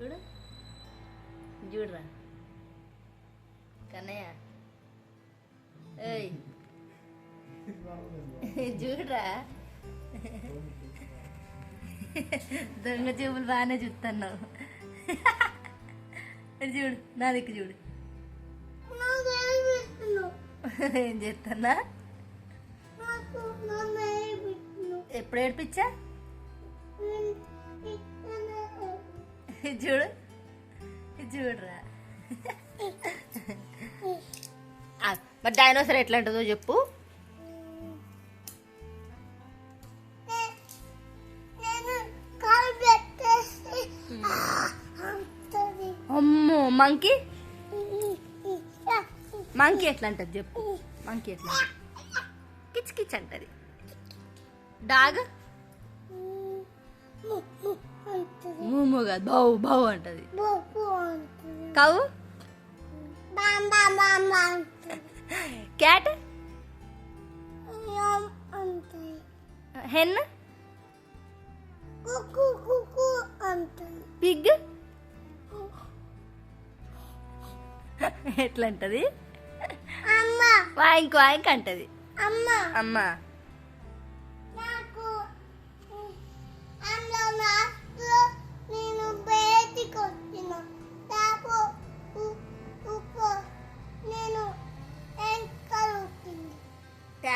చూడు. చూడరా. కన్నయ్య. ఏయ్. చూడరా. దొంగ చెవులు బాగానే చూస్తున్నావు చూడు నా దిక్కు చూడు. ఏం చేస్తున్నా ఎప్పుడు ఏడిపించా? చూడు. ఇది చూడరా మరి డైనోసర్ ఎట్లా ఉంటుందో చెప్పు. అమ్మో మంకీ? మంకీ ఎట్లా అంటది చెప్పు. మంకీ ఎట్లా కిచ్ కిచ్ అంటది. డాగ్? మూమో కాదు బౌ బౌ అంటది. కవు? క్యాట్? హెన్? పిగ్? ఎట్లా అంటది వాయింక్ వాయింక్ అంటది. అమ్మా. అమ్మా.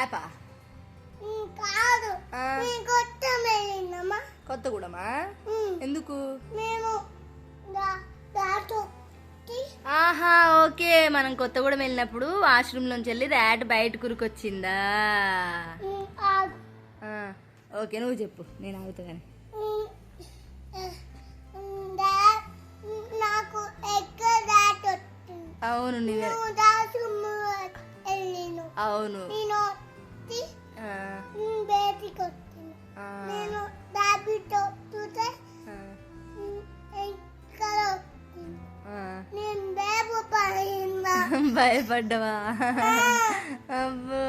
ట్యాపా కాదు. కొత్తగూడమా? ఎందుకు? ఆహా ఓకే. మనం కొత్తగూడెం వెళ్ళినప్పుడు వాష్రూమ్ నుంచి వెళ్ళి ర్యాట్ బయట కురుకొచ్చిందా? ఓకే నువ్వు చెప్పు. నేను ఆగుతా కానీ నాకు ఎక్కడ దాటి వచ్చింది అవును. అవును వచ్చి బయటికి వచ్చింది నేను దాబితో చూస్తే ఆ, ఎక్కడ వచ్చింది. నేను పడిందా భయపడ్డవా? అబ్బో.